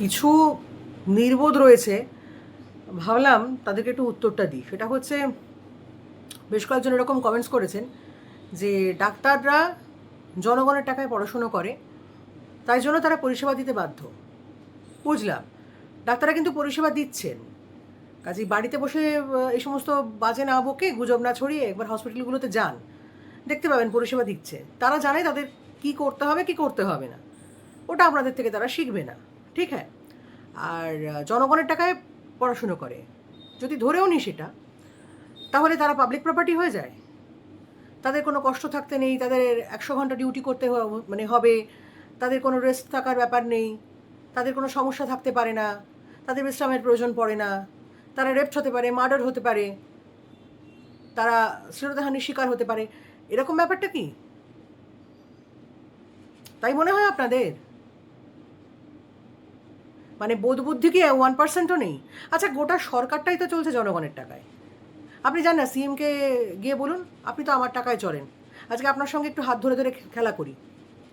কিছু নির্বোধ রয়েছে, ভাবলাম তাদেরকে একটু উত্তরটা দিই। সেটা হচ্ছে, বেশ কয়েকজন এরকম কমেন্টস করেছেন যে ডাক্তাররা জনগণের টাকায় পড়াশুনো করে, তাই জন্য তারা পরিষেবা দিতে বাধ্য। বুঝলাম, ডাক্তাররা কিন্তু পরিষেবা দিচ্ছেন। কাজেই বাড়িতে বসে এই সমস্ত বাজে না বকে, গুজব না ছড়িয়ে একবার হসপিটালগুলোতে যান। দেখতে পাবেন পরিষেবা দিচ্ছে। তারা জানে তাদের কি করতে হবে, কি করতে হবে না। ওটা আপনাদের থেকে তারা শিখবে না। ঠিক হ্যাঁ আর জনগণের টাকায় পড়াশুনো করে। যদি ধরেও নি সেটা, তাহলে তারা পাবলিক প্রপার্টি হয়ে যায়। তাদের কোনো কষ্ট থাকতে নেই, তাদের একশো ঘণ্টা ডিউটি করতে মানে হবে, তাদের কোনো রেস্ট থাকার ব্যাপার নেই, তাদের কোনো সমস্যা থাকতে পারে না, তাদের বিশ্রামের প্রয়োজন পড়ে না, তারা রেপ্ট হতে পারে মার্ডার হতে পারে, তারা শ্লীলতাহানির শিকার হতে পারে। এরকম ব্যাপারটা কি? তাই মনে হয় আপনাদের? মানে বোধ বুদ্ধি কি ওয়ান পার্সেন্টও নেই? আচ্ছা গোটা সরকারটাই তো চলছে জনগণের টাকায়। আপনি জান না সিএমকে গিয়ে বলুন, আপনি তো আমার টাকায় চলেন। আজকে আপনার সঙ্গে একটু হাত ধরে ধরে খেলা করি।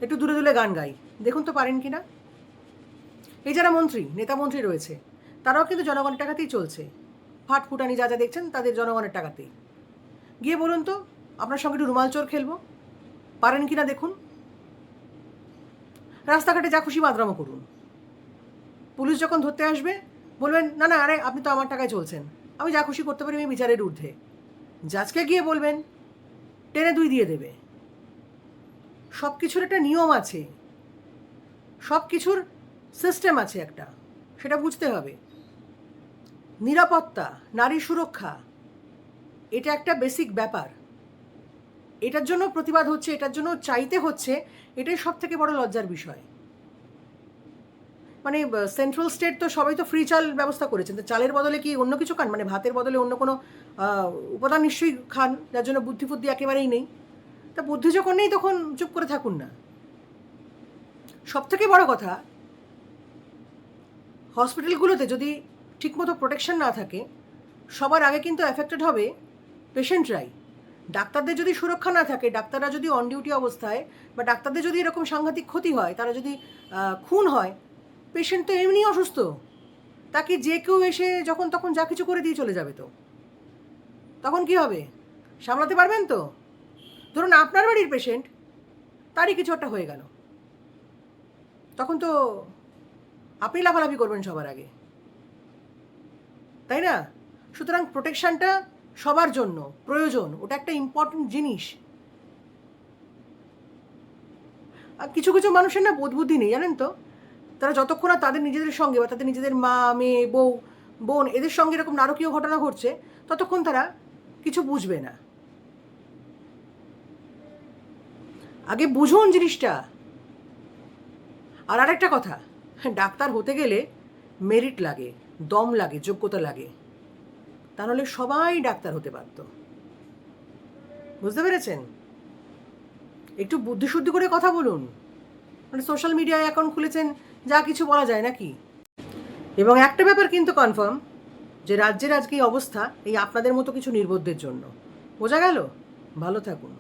একটু দূরে দূরে গান গাই। দেখুন তো পারেন কি না? এই যারা মন্ত্রী, নেতা মন্ত্রী রয়েছে, তারাও কিন্তু জনগণের টাকাতেই চলছে। ফাট ফুটানি যা যা দেখছেন, তাদের জনগণের টাকাতেই। গিয়ে বলুন তো, আপনার সঙ্গে একটু রুমাল চোর খেলব। পারেন কি না দেখুন? রাস্তাঘাটে যা খুশি মাদ্রামো করুন। পুলিশ যখন ধরতে আসবে, বলবেন, না না, আরে, আপনি তো আমার টাকায় চলছেন। আমি যা খুশি করতে পারি, আমি বিচারের ঊর্ধ্বে। জাজকে গিয়ে বলবেন, টেনে দুই দিয়ে দেবে। সব কিছুর একটা নিয়ম আছে। সব কিছুর সিস্টেম আছে একটা, সেটা বুঝতে হবে। নিরাপত্তা, নারী সুরক্ষা, এটা একটা বেসিক ব্যাপার। এটার জন্য প্রতিবাদ হচ্ছে, এটার জন্য চাইতে হচ্ছে, এটাই সব থেকে বড় লজ্জার বিষয়। মানে সেন্ট্রাল স্টেট তো সবাই তো ফ্রি চাল ব্যবস্থা করেছেন। তো চালের বদলে কি অন্য কিছু খান? মানে ভাতের বদলে অন্য কোনো উপাদান নিশ্চয়ই খান, যার জন্য বুদ্ধি ফুদ্ধি একেবারেই নেই। তা বুদ্ধি যখন নেই, তখন চুপ করে থাকুন না। সব থেকে বড় কথা, হসপিটালগুলোতে যদি ঠিকমতো প্রোটেকশন না থাকে, সবার আগে কিন্তু অ্যাফেক্টেড হবে পেশেন্টরাই ডাক্তারদের যদি সুরক্ষা না থাকে, ডাক্তাররা যদি অন ডিউটি অবস্থায় বা ডাক্তারদের যদি এরকম সাংঘাতিক ক্ষতি হয়, তারা যদি খুন হয় পেশেন্ট তো এমনি অসুস্থ। তাকে যে কেউ এসে যখন তখন যা কিছু করে দিয়ে চলে যাবে তো। তখন কি হবে? সামলাতে পারবেন তো? ধরুন আপনার বাড়ির পেশেন্ট তারই কিছু একটা হয়ে গেল। তখন তো আপনি লাফালাফি করবেন সবার আগে। তাই না? সুতরাং প্রোটেকশানটা সবার জন্য, প্রয়োজন, ওটা একটা ইম্পর্টেন্ট জিনিস। আর কিছু কিছু মানুষের না বোধ বুদ্ধি নেই, জানেন তো? তারা যতক্ষণ না তাদের নিজেদের সঙ্গে বা তাদের নিজেদের মা, মেয়ে, বউ, বোন এদের সঙ্গে এরকম নারকীয় ঘটনা ঘটছে, ততক্ষণ তারা কিছু বুঝবে না। আগে বুঝুন জিনিসটা। আর আরেকটা কথা, ডাক্তার হতে গেলে মেরিট লাগে, দম লাগে, যোগ্যতা লাগে। তা নাহলে সবাই ডাক্তার হতে পারত বুঝতে পেরেছেন? একটু বুদ্ধিশুদ্ধি করে কথা বলুন। মানে সোশ্যাল মিডিয়ায় অ্যাকাউন্ট খুলেছেন যা কিছু বলা যায় নাকি? এবং একটা ব্যাপার কিন্তু কনফার্ম যে রাজ্যের আজকে এই অবস্থা এই আপনাদের মতো কিছু নির্বোধদের জন্য। বোঝা গেল? ভালো থাকুন।